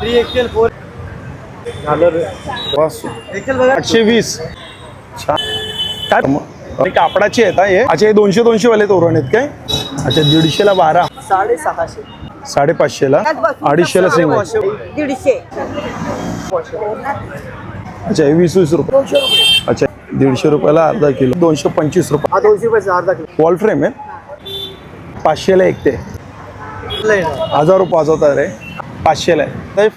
Three XL four झालं आठशे वीस. काय कापडाची आहेत हा हे? अच्छा हे दोनशे दोनशे वाले तोरण आहेत काय? अच्छा दीडशेला बारा. साडे सहाशे साडेपाचशेला अडीचशेला सिंगल दीडशे. अच्छा हे वीस वीस रुपये. अच्छा दीडशे रुपयाला अर्धा किलो. दोनशे पंचवीस रुपये. दोनशे रुपयाचा अर्धा किलो. वॉल फ्रेम आहे? पाचशेला एक ते. हजार रुपये होता रे. पाचशेला आहे. तर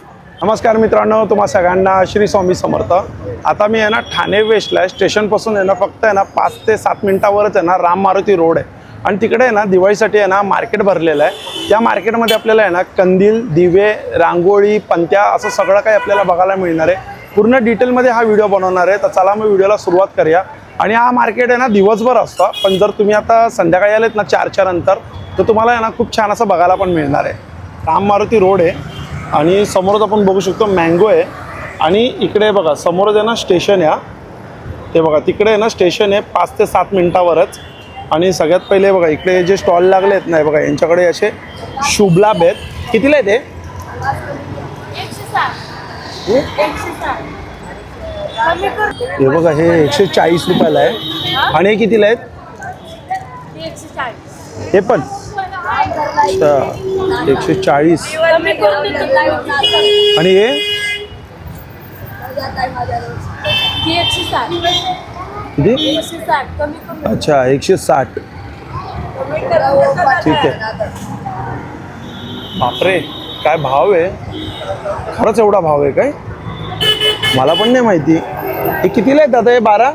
नमस्कार मित्रांनो तुम्हा सगळ्यांना श्री स्वामी समर्थ. आता मी आहे ना ठाणे वेस्टला आहे. स्टेशनपासून आहे ना फक्त आहे ना पाच ते सात मिनिटावरच आहे ना राम मारुती रोड आहे. आणि तिकडे आहे ना दिवाळीसाठी आहे ना मार्केट भरलेलं आहे. त्या मार्केटमध्ये आपल्याला आहे ना कंदील दिवे रांगोळी पंत्या असं सगळं काही आपल्याला बघायला मिळणार आहे. पूर्ण डिटेलमध्ये हा व्हिडिओ बनवणार आहे. तर चला मग व्हिडिओला सुरुवात करूया. आणि हा मार्केट आहे ना दिवसभर असतं. पण जर तुम्ही आता संध्याकाळी आलेत ना चारच्या नंतर तर तुम्हाला आहे ना खूप छान असं बघायला पण मिळणार आहे. राम मारुती रोड आहे. आणि समोरच आपण बघू शकतो मँगो आहे. आणि इकडे बघा समोरच आहे ना स्टेशन आहे ते बघा तिकडे आहे ना स्टेशन आहे पाच ते सात मिनटावरच. आणि सगळ्यात पहिले बघा इकडे जे स्टॉल लागले आहेत नाही बघा यांच्याकडे असे शुभलाभ आहेत कितीला आहे ते हे बघा हे एकशे चाळीस रुपयाला आहे. आणि हे कितीला आहेत? हे पण. अच्छा एकशे चाळीस. आणि हे? किती अच्छा एकशे साठ. ठीक आहे. बापरे काय भाव आहे? खरंच एवढा भाव आहे काय? मला पण नाही माहिती. हे कितीला आहेत दादा हे बारा?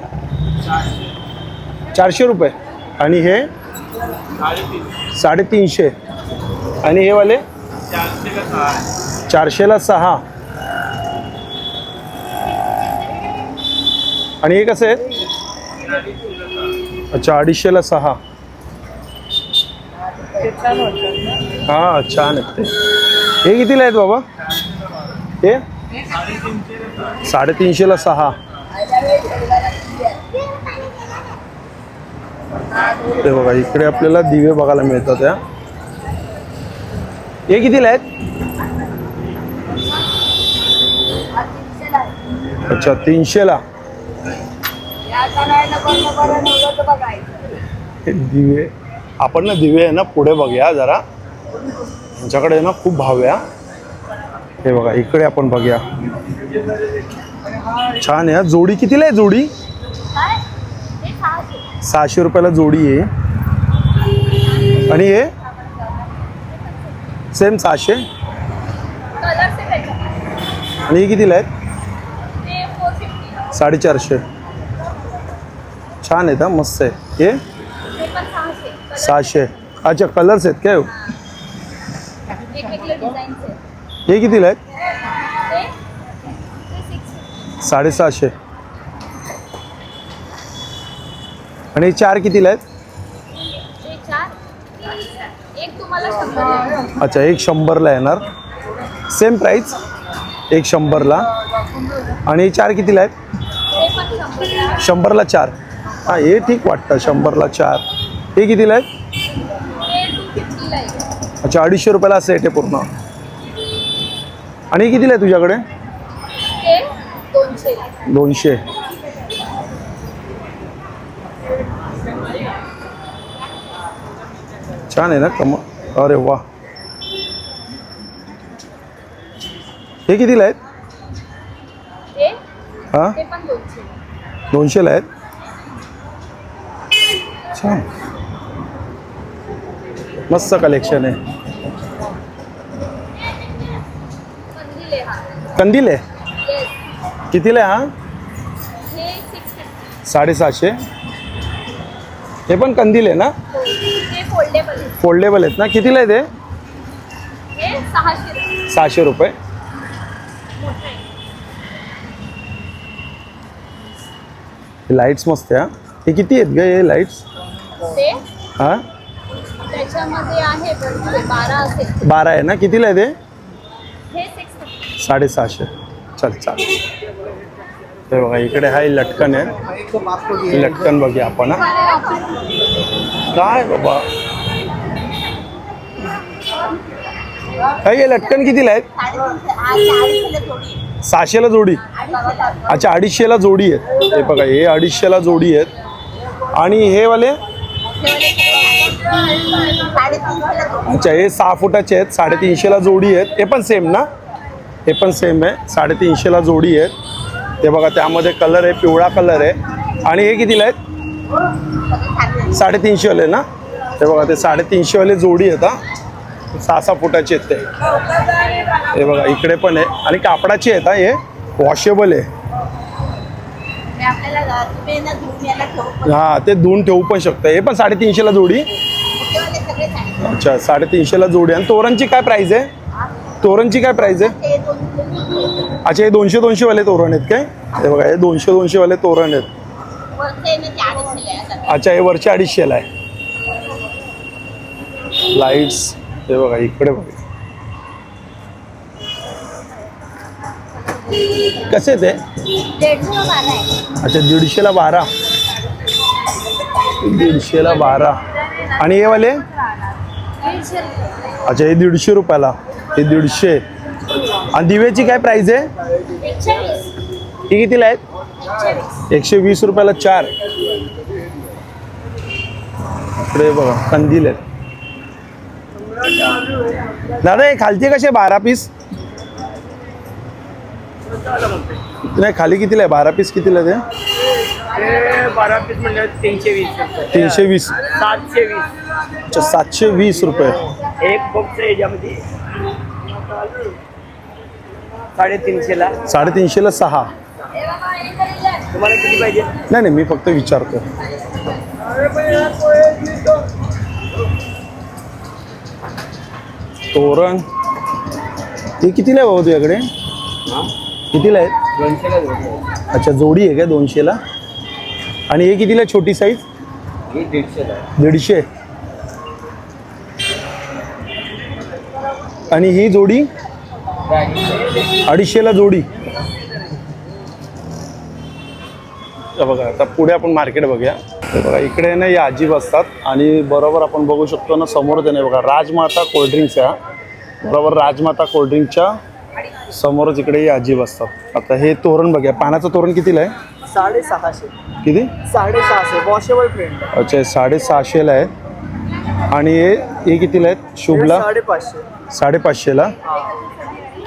चारशे रुपये. आणि हे? साडेतीनशे. आणि हे वाले? चारशेला सहा. आणि हे कसं आहे अच्छा अडीचशेला सहा. हा छान आहेत ते हे कितीला आहेत बाबा? हे? साडेतीनशेला सहा. ते बघा इकडे आपल्याला दिवे बघायला मिळतात या. हे कितीला आहेत? अच्छा तीनशेला. हे दिवे आपण ना दिवे आहे ना पुढे बघूया जरा. यांच्याकडे ना खूप भाव आहे हे. बघा इकडे आपण बघूया. छान आहे जोडी कितीला आहे जोडी? सहाशे रुपयाला जोडी आहे. आणि हे? सेम सहाशे? आणि हे कितीला आहेत? साडेचारशे. छान आहेत हा मस्त आहे. हे? सहाशे. अच्छा कलर्स आहेत काय हो? हे कितीला आहेत? साडेसहाशे. आणि हे चार? कितीला आहेत. अच्छा एक शंभरला येणार. सेम प्राईस एक शंभरला. आणि चार कितीला आहेत? शंभरला. चार. हां हे ठीक वाटतं शंभरला चार. हे कितीला आहेत? अच्छा अडीचशे रुपयाला सेट आहे पूर्ण. आणि कितीला आहे तुझ्याकडे? दोनशे. छान आहे ना कम अरे वा. हे कितीला आहेत? हां? दोनशेला आहेत? छान. मस्त कलेक्शन आहे. कंदील आहे हा. कितीला आहे हा? हे साडेसहाशे. हे पण कंदील आहे ना? ते फोल्डेबल आहे फोल्डेबल आहेत ना? कितीला आहे ते? हे सहाशे रुपये. लाईट्स मस्त आहे हा. हे किती आहेत ग हे लाईट्स हां? बारा आहे ना? कितीला आहे ते? हे साडेसहाशे. चल चाल. हे बघा इकडे हा लटकन आहे. लटकन बघूया आपण. काय बाबा? काही लटकन कितीला आहेत? सहाशेला जोडी. अच्छा अडीचशेला जोडी आहेत. हे बघा हे अडीचशेला जोडी आहेत. आणि हे वाले? अच्छा हे सहा फुटाचे आहेत साडेतीनशेला जोडी आहेत. हे पण सेम ना? हे पण सेम आहे साडेतीनशेला जोडी आहेत. ते बघा त्यामध्ये कलर आहे पिवळा कलर आहे. आणि हे कितीला आहेत? साडेतीनशेवाले ना? ते बघा ते साडेतीनशेवाले जोडी आहेत हा. सहा सहा फुटाचे आहेत ते. हे बघा इकडे पण आहे. आणि कापडाचे आहेत हा हे वॉशेबल आहे. हा ते धुवून ठेवू पण शकतं. हे पण साडेतीनशेला जोडी? अच्छा साडेतीनशेला जोडी. आणि तोरणची काय प्राईस आहे? तोरणची काय प्राईस आहे? अच्छा हे दोनशे दोनशेवाले तोरण आहेत काय? हे बघा हे दोनशे दोनशेवाले तोरण आहेत. अच्छा हे वरचे अडीचशेला आहे. लाईट्स ते बघा इकडे बघा. कसे ते? आहे अच्छा दीडशेला बारा. दीडशेला बारा. आणि हे वाले? अच्छा हे दीडशे रुपयाला. हे दीडशे. आणि दिव्याची काय प्राइस आहे? एकशे ही कितीला आहेत? एकशे वीस रुपयाला चार. इकडे बघा कंदील आहेत. दादा हे खालचे कसे बारा पीस? नाही खाली कितीला आहे? बारा पीस कितीला आहे ते? बारा पीस म्हणजे तीनशे वीस. तीनशे वीस. सातशे वीस. अच्छा सातशे वीस रुपये. एक बॉक्स याच्यामध्ये. साडेतीनशेला साडेतीनशेला सहा. तुम्हाला किती पाहिजे? नाही नाही मी फक्त विचारतो. तोरण. हे कितीला आहे भाऊ तुझ्याकडे? कितीला आहेत? दोनशेला अच्छा जोडी आहे का दोनशेला? आणि हे कितीला आहे छोटी साईज ही दीडशेला दीडशे. आणि ही जोडी? अडीचशेला जोडी. हे बघा आता पुढे आपण मार्केट बघूया. हे बघा इकडे ना या आजी बसतात आणि बरोबर आपण बघू शकतो ना समोर ते नाही बघा राजमाता कोल्ड्रिंक्स आहे हा. बरोबर राजमाता कोल्ड्रिंकच्या समोरच इकडे या आजी बसतात. आता हे तोरण बघूया पाण्याचं तोरण कितीला आहे? साडेसहाशे. किती? साडेसहाशे वॉशेबल प्रिंट अच्छा साडेसहाशेला आहे. आणि हे हे कितीला आहेत? शुभला? साडेपाचशे. साडेपाचशेला?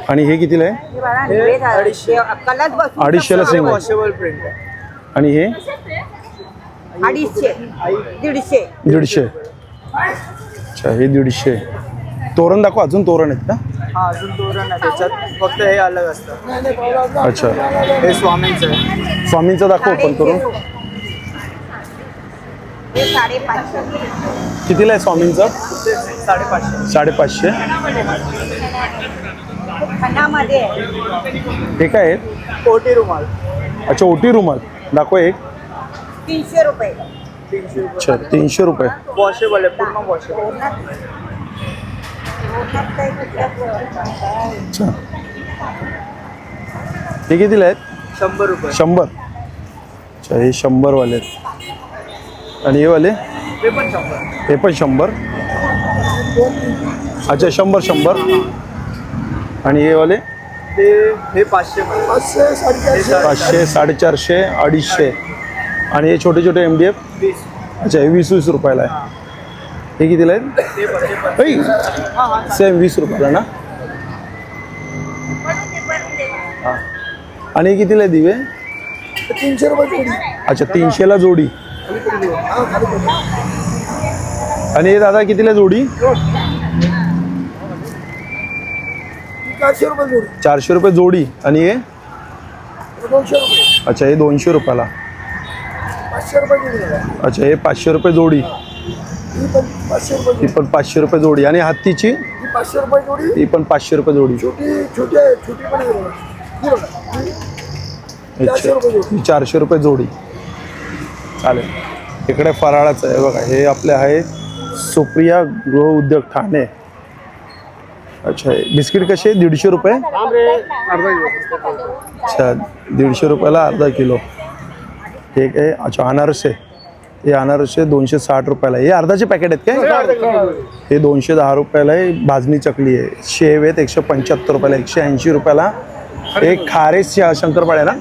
आणि हे कितीला आहे? अडीचशे. अडीचशेला सिंगल वॉशेबल प्रिंट आहे. आणि हे? अडीचशे. दीडशे. दीडशे. अच्छा हे दीडशे. तोरण दाखव अजून तोरण आहेत का? हा अजून तोरण आहे. त्याच्यात फक्त हे अलग असतं. अच्छा. हे स्वामींचं आहे. स्वामींचं दाखव पण तोरण हे साडेपाचशे. कितीला आहे स्वामींचं? ते साडेपाचशे. साडेपाचशे. खणामध्ये आहे. हे काय आहेत? कोटी रुमाल. अच्छा ओटी रुमाल. दाखव एक. तीनशे रुपये. तीनशे रुपये. अच्छा तीनशे रुपये. वॉशेबल आहे पूर्ण वॉशेबल. अच्छा. हे कितीला आहेत? शंभर रुपये. शंभर. अच्छा हे शंभरवाले आहेत. आणि हे वाले? ते पण शंभर. हे पण शंभर. अच्छा शंभर शंभर. आणि हे वाले? ते हे पाचशे. पाचशे पाचशे साडेचारशे अडीचशे. आणि हे छोटे छोटे एम डी एफ अच्छा हे वीस वीस रुपयाला आहे. हे. कितीला आहेत? पण सेम वीस रुपयाला ना? हां. आणि हे कितीला आहे दिवे? तीनशे रुपये अच्छा तीनशेला जोडी. आणि हे दादा कितीला जोडी? चारशे रुपये जोडी. चारशे रुपये जोडी. आणि हे? अच्छा हे दोनशे रुपयाला. पाचशे रुपये अच्छा हे पाचशे रुपये जोडी. ही पण पाचशे रुपये ही पण पाचशे रुपये जोडी. आणि हत्तीची? ही पाचशे रुपये जोडी. ही पण पाचशे रुपये जोडी. छोटी छोटी आहे छोटी पण आहे. बघा. ही बघा. चारशे रुपये जोडी. चारशे रुपये जोडी. चालेल. इकडे फराळाचं आहे बघा. हे आपले आहे सुप्रिया गृह उद्योग ठाणे. अच्छा हे बिस्किट कसे? दीडशे रुपये? अच्छा दीडशे रुपयाला अर्धा किलो. ठीक आहे अच्छा अनारसे. हे अनारसे दोनशे साठ रुपयाला आहे. हे अर्धाचे पॅकेट आहेत काय. हे दोनशे दहा रुपयाला आहे. भाजणी चकली आहे. शेव आहेत एकशे पंच्याहत्तर रुपयाला एकशे ऐंशी रुपयाला. एक खारेस श- शंकरपाळे ना?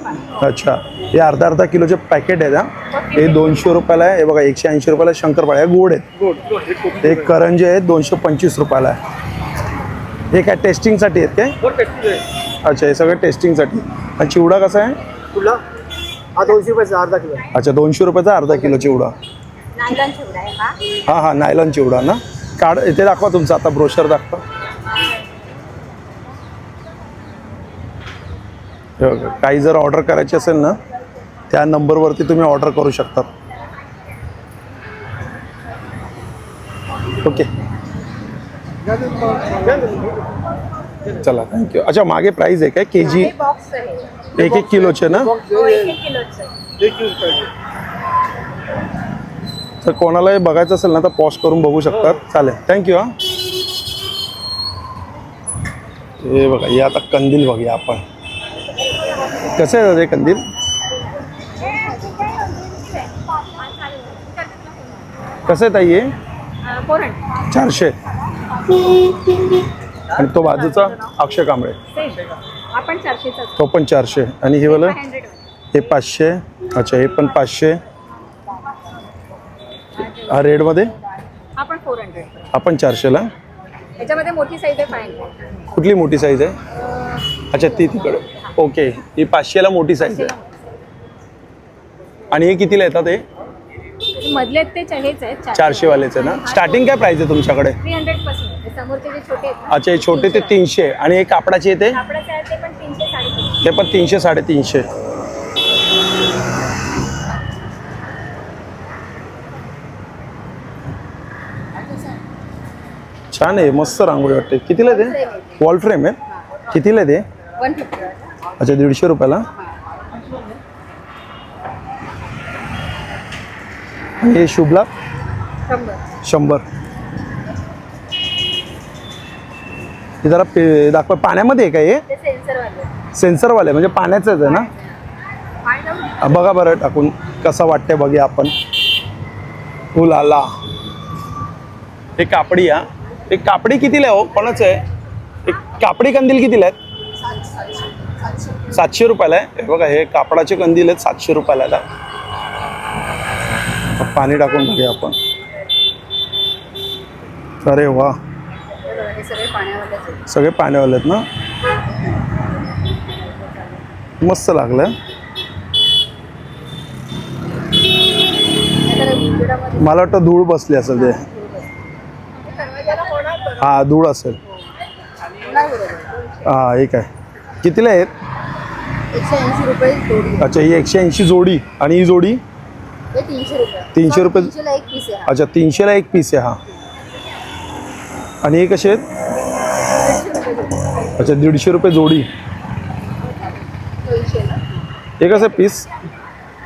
अच्छा. हे अर्धा अर्धा किलोचे पॅकेट आहेत हा. हे दोनशे रुपयाला आहे. हे बघा एकशे ऐंशी रुपयाला शंकरपाळे हे गोड आहेत. हे. हे करंजे आहेत दोनशे पंचवीस रुपयाला आहे. हे काय टेस्टिंगसाठी आहेत काय? आहे. अच्छा हे सगळं टेस्टिंगसाठी आणि चिवडा कसा आहे? हा दोनशे रुपयाचा अर्धा किलो. अच्छा दोनशे रुपयाचा अर्धा किलो चिवडा. नायलॉन चिवडा आहे हा? हा हा नायलॉन चिवडा ना? काढ इथे दाखवा तुमचा आता ब्रोशर दाखवा. हे बघा, काही जर ऑर्डर करायची असेल ना त्या नंबरवरती तुम्ही ऑर्डर करू शकता. ओके. चला थँक्यू अच्छा मागे प्राईस आहे काय? के जी बॉक्स आहे. एक एक किलोचे ना? बॉक्स हो हे- तर कोणालाही बघायचं असेल ना तर पॉज करून बघू शकतात. चालेल. थँक्यू हा. हे बघा हे आता कंदील बघूया आपण. कसं आहे ते कंदील? कसं आहे ताई हे? चारशे. आणि तो बाजूचा अक्षय कांबळे. आपण चारशेचा तो पण चारशे. आणि हे वाला? हंड्रेड हे पाचशे. अच्छा हे पण पाचशे. हा रेडमध्ये आपण फोर हंड्रेड आपण चारशेला? याच्यामध्ये मोठी साईज आहे फाय हंड्रेड कुठली मोठी साईज आहे? अच्छा ती तिकडे? ओके ही पाचशेला मोठी साईज आहे. आणि हे कितीला येतात हे? मधले ते च- हेच आहेत चारशेवालेच आहे ना? स्टार्टिंग काय प्राईस आहे तुमच्याकडे? थ्री हंड्रेडपासून. समोरचे जे छोटे आहेत अच्छा हे छोटे ते तीनशे. आणि हे कापडाचे येते कापडाचे आहेत ते ते पण तीनशे साडेतीनशे. छान आहे मस्त रांगोळी वाटते. कितीला दे ते? वॉल फ्रेम आहे? कितीला दे ते? अच्छा दीडशे रुपयाला? हे शुभला? शंभर. हे जरा पे दाखवा पाण्यामध्ये आहे का हे? सेन्सरवाले म्हणजे पाण्याचंच आहे ना? बघा बरं टाकून कसं वाटतंय बघूया आपण. उलाला. हे कापडी हा. हे कापडी कितीला हो? कोणाचं आहे? हे कापडी कंदील कितीला आहेत? सातशे रुपयाला आहे. हे बघा हे कापडाचे कंदील आहेत सातशे रुपयाला. पाणी टाकून बघूया आपण. अरे वा. सगळे पाण्यावाले आहेत ना? मस्त लागलं. मला वाटतं धूळ बसली असेल ते. हा धूळ असेल. हा एक आहे कितीला आहेत? अच्छा ही एकशे ऐंशी जोडी. आणि ही जोडी? तीनशे रुपये. अच्छा तीनशेला एक पीस आहे हा. आणि हे कसे आहेत? अच्छा दीडशे रुपये जोडी. हे कसं पीस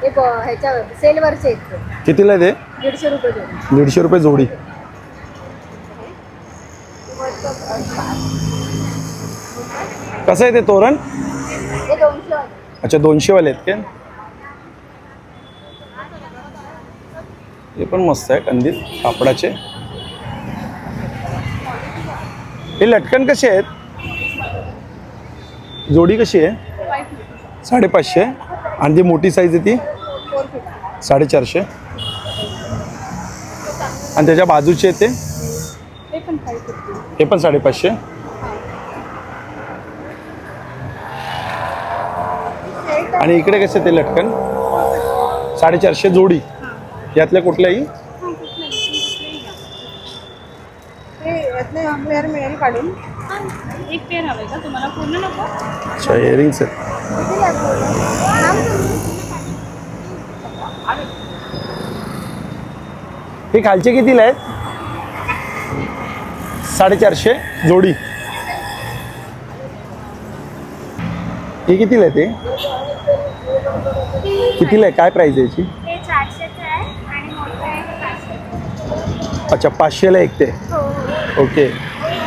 हे ब- ह्याच्यावर सेलवरचे आहेत ते. कितीला आहे ते? दीडशे रुपये जोडी. दीडशे रुपये जोडी. कसं आहे ते तोरण? हे दोनशे वाले. अच्छा दोनशेवाले आहेत काय हे पण मस्त आहे कंदील कापडाचे. हे लटकन कसे आहेत? जोडी कशी आहे? साडेपाचशे. आणि ती मोठी साईज आहे ती साडेचारशे. आणि त्याच्या बाजूचे ते हे पण हे साडेपाचशे. आणि इकडे कसे ते लटकन? साडेचारशे जोडी. यातल्या कुठल्याही? मिळेल काढून. एक पेअर हवंय का? तुम्हाला पूर्ण नको? अच्छा इयरिंग्स आहेत. हे खालचे कितीला आहेत? साडेचारशे जोडी. हे कितीला आहे ते? कितीला आहे? काय प्राईस आहे याची? अच्छा पाचशेला एक ते. हो हो. ओके.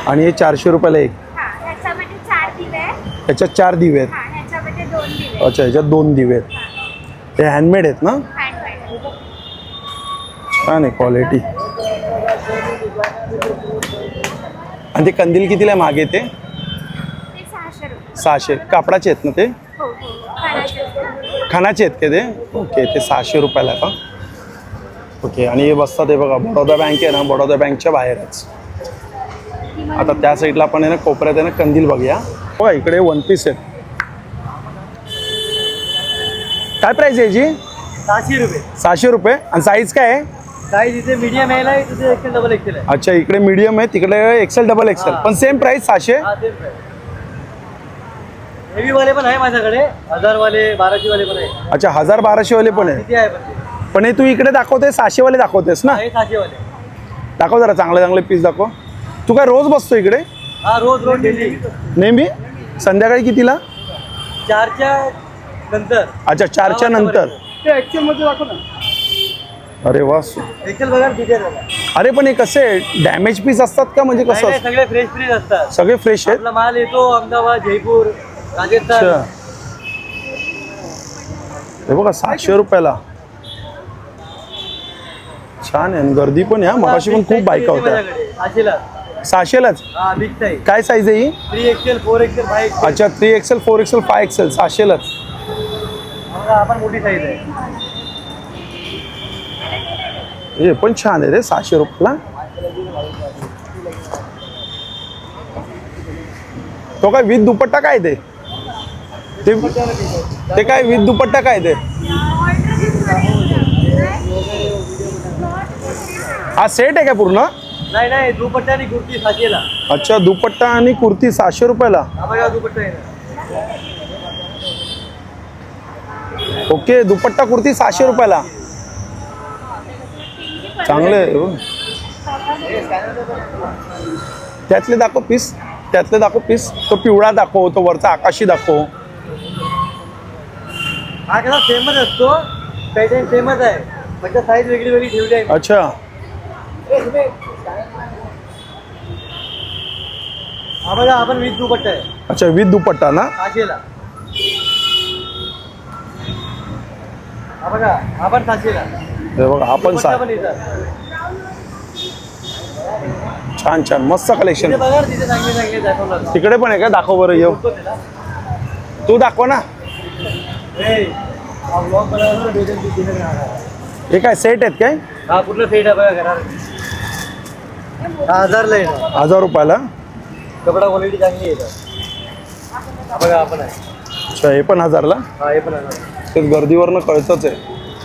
आणि हे चारशे रुपयाला एक. ह्याच्यामध्ये चार दिवे आहेत याच्यात चार दिवे आहेत हां ह्याच्यामध्ये दोन दिवे अच्छा ह्याच्यात दोन दिवे आहेत. हे हँडमेड आहेत ना? छान आहे क्वालिटी आणि ते कंदील कितीला मागे ते? सहाशे. कापडाचे आहेत ना ते? खाण्याचे खानाचे आहेत का ते? ओके ते सहाशे रुपयाला का ओके आणि हे बसतात हे बघा बडोदा बँक आहे ना बडोदा बँकच्या बाहेरच. आता त्या साईडला आपण आहे ना कोपऱ्यात आहे ना कंदील बघूया. हो इकडे वन पीस आहेत. काय प्राईस आहे याची? सहाशे रुपये. सहाशे रुपये. आणि साईज काय आहे? साईज इथे मीडियम आहे तिथे एक्सेल डबल एक्सेल आहे. अच्छा इकडे मीडियम आहे तिकडे एक्सेल डबल एक्सेल पण सेम प्राईस सहाशे? हा आहे वाले पण आहे माझ्याकडे. हजार वाले बाराशे वाले पण आहे. अच्छा हजार बाराशे वाले पण आहे. किती आहे पण ते? पण हे तू इकडे दाखवते सहाशे वाले दाखवतेस ना? आहे सहाशे वाले दाखव जरा चांगले चांगले पीस दाखव. तू काय रोज बसतो इकडे? हा रोज रोज डेली. नेहमी? संध्याकाळी कितीला? चारच्या नंतर. अच्छा चारच्या नंतर. ते एक्सेल मध्ये दाखव ना. अरे वा एक्सेल बघा ना तिथे नाही अरे पण हे कसे डॅमेज पीस असतात का? म्हणजे कसं नाही, असतं? सगळे फ्रेश फ्रेश असतात. सगळे फ्रेश आहेत? आपला माल येतो अहमदाबाद जयपूर राजस्थान. हे बघा सातशे रुपयाला. छान आहे आणि गर्दी पण आहे हा. मगाशी पण खूप बायका होत्या. सहाशेला सहाशेलाच हा बिग साईज काय साईज आहे ही? Three XL four XL five XL अच्छा three XL four XL five XL सहाशेलाच आपण मोठी साईज आहे. हे पण छान आहे रे सहाशे रुपयाला. तो काय विथ दुपट्टा काय ते? ते ते काय विथ दुपट्टा काय ते? हा सेट आहे का पूर्ण? नाही नाही दुपट्टा आणि कुर्ती सहाशेला. अच्छा दुपट्टा आणि कुर्ती सहाशे रुपयाला. हा बघा दुपट्टा आहे ना. ओके दुपट्टा कुर्ती सहाशे रुपयाला. चांगले हो. त्यातले दाखव पीस त्यातले दाखव पीस तो पिवळा दाखव तो वरचा आकाशी दाखव. हा कसा सेमच असतो. पॅटर्न सेमच आहे. म्हणजे साईज वेगळी वेगळी ठेवली आहे. अच्छा. बघा आपण वीस दुपट्टा आहे. अच्छा विथ दुपट्टा ना? हा बघा हा पण सहाशेला हे बघा हा पण दुपट्टा सा पण येतात छान छान मस्त कलेक्शन तिकडे पण आहे का? दाखव बरं येऊ. तू दाखव ना. हे, काय सेट आहेत काय? हा पूर्ण सेट आहे बघा हजारला येणार हजार रुपयाला? कपडा क्वालिटी चांगली येतं हा बघा आपण आहे. अच्छा हे पण हजारला? हा हे पण हजार ते गर्दीवरनं कळतच आहे.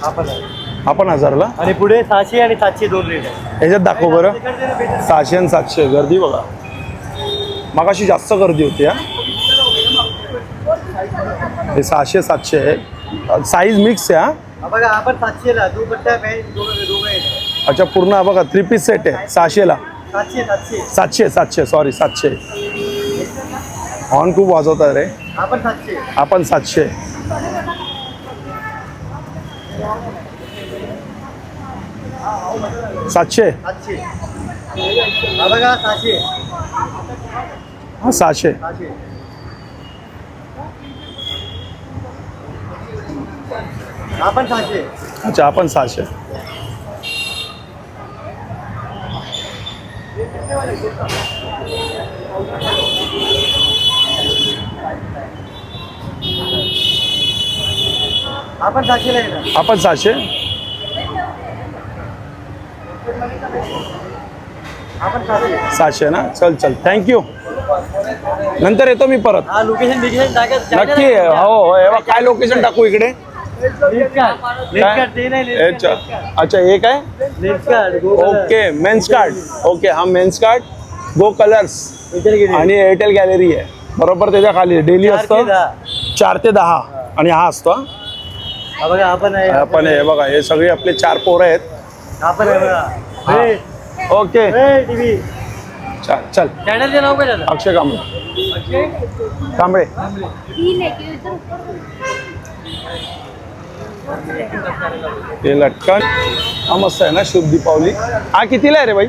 हा पण आहे. हा पण हजारला? आणि पुढे सहाशे आणि सातशे दोन रेट आहे. ह्याच्यात दाखव बरं. सहाशे आणि सातशे गर्दी बघा. मगाशी जास्त गर्दी होती हा? हे सहाशे सातशे आहे. साईज मिक्स आहे हा? हा बघा आपण सातशेला दुपट्टा पॅन्ट दोघं दोघं येतात अच्छा पूर्ण हा बघा थ्री पीस सेट आहे. सहाशेला. सातशे सातशे. सातशे सातशे सॉरी सातशे. हॉर्न खूप वाजवतात रे. आपण सातशे. आपण सातशे. सातशे हा? हा। सहाशे आपण सहाशे अच्छा आपण सहाशे आपण सहाशेला येणार. आपण सहाशे? आपण सहाशे. सहाशे ना? चल चल. थँक्यू नंतर येतो मी परत. हा लोकेशन बिकेशन टाकत नक्की. हो हो. काय लोकेशन टाकू इकडे? काय? अच्छा अच्छा हे काय? ओके मेन्स कार्ड ओके हा मेन्स कार्ड गो कलर्स आणि एअरटेल गॅलरी आहे. बरोबर त्याच्याखाली. डेली असतं. चार ते दहा. आणि हा असतो हा. बघा आपण आहे. आपण हे बघा हे सगळे आपले चार पोरं आहेत. आपण आहे बघा. ओके. चल चल. चॅनलचे नाव काय झालं अक्षय कांबळे. कांबळे. ते लटकन. हा मस्त आहे ना शुभ दीपावली हा कितीला आहे रे बाई?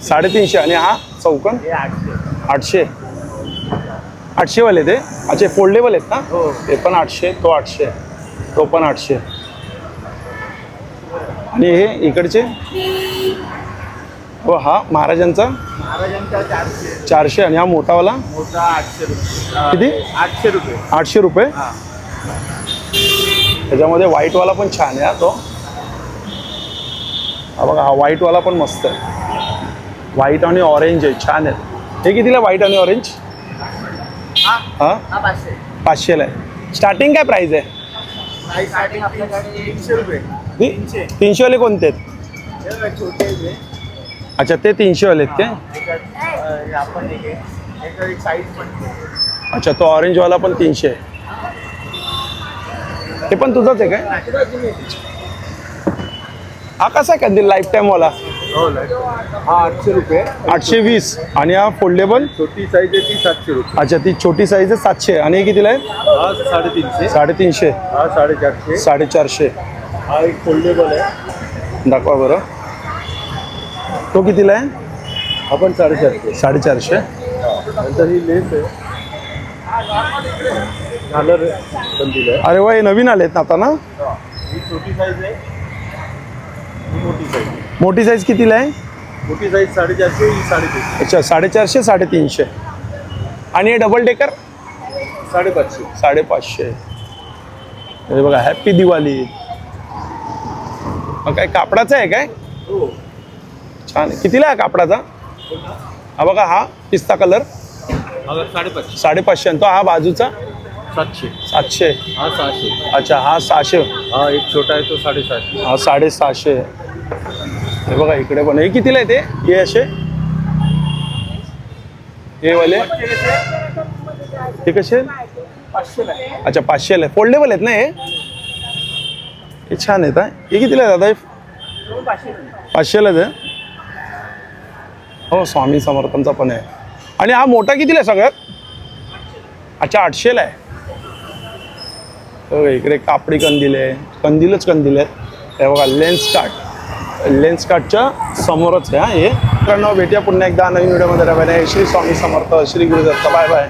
साडेतीनशे. आणि हा चौकन? आठशे. आठशेवाले ते? अच्छा फोल्डेबल आहेत ना? हो. ते पण आठशे तो आठशे तो पण आठशे. आणि हे इकडचे? हो हा महाराजांचा? महाराजांचा चारशे. आणि हा मोठावाला? आठशे किती? आठशे रुपये. आठशे रुपये? हा. त्याच्यामध्ये व्हाईटवाला पण छान आहे हा तो. हा बघा हा व्हाईटवाला पण मस्त आहे. व्हाईट आणि ऑरेंज आहे छान आहे. हे कितीला व्हाईट आणि ऑरेंज हा? पाचशे. पाचशेला आहे. स्टार्टिंग काय प्राईस आहे? तीनशे ती-. तीनशेवाले कोणते आहेत. अच्छा ते तीनशेवाले आहेत काय. अच्छा तो ऑरेंजवाला पण तीनशे आहे. ते पण तुझंच आहे काय? हा कसा आहे कंदील लाईफ टाईमवाला हो. हा आठशे रुपये आठशे वीस. आणि हा फोल्डेबल छोटी साईज आहे ती सातशे रुपये. अच्छा ती छोटी साईज आहे सातशे. आणि हे कितीला आहे? हा साडेतीनशे. साडेतीनशे. हा साडेचारशे. साडेचारशे. हा एक फोल्डेबल आहे. दाखवा बरं. तो कितीला आहे? हा पण साडेचारशे. साडेचारशे. नंतर ही लेस आहे. झालर अरे वा हे नवीन आलेत ना आता ना? ही छोटी साईज आहे. ही मोठी साईज मोठी साईज कितीला आहे? मोठी साईज साडेचारशे ही साडेतीनशे. अच्छा साडेचारशे साडेतीनशे. आणि हे डबल डेकर साडेपाचशे. साडेपाचशे. हे बघा हॅपी दिवाळी. मग काय कापडाचा आहे काय? हो. छान कितीला आहे कापडाचा? हा बघा हा पिस्ता कलर साडेपाचशे. साडेपाचशे. आणि तो हा बाजूचा? सातशे. सातशे. हा सहाशे. अच्छा हा सहाशे. हा एक छोटा आहे तो साडेसहाशे. हा साडेसहाशे. हे बघा इकडे पण. हे कितीला आहे ते? हे असे? हे वाले? हे कसे? अच्छा पाचशेला आहे. फोल्डेबल आहेत ना हे? छान आहेत हा. हे कितीला आहे दादा? पाचशेला पाचशेलाच आहे. हो स्वामी समर्थांचा पण आहे. आणि हा मोठा कितीला आहे सगळ्यात? अच्छा आठशेला आहे. हो, इकडे कापडी कंदील आहे. कंदीलच कंदील आहेत. हे बघा लेन्स कार्ट लेन्स कार्टच्या समोरच आहे हा. हे मित्रांनो भेटूया पुन्हा एकदा नवीन व्हिडिओमध्ये. रवाना श्री स्वामी समर्थ श्री गुरुदत्त. Bye bye.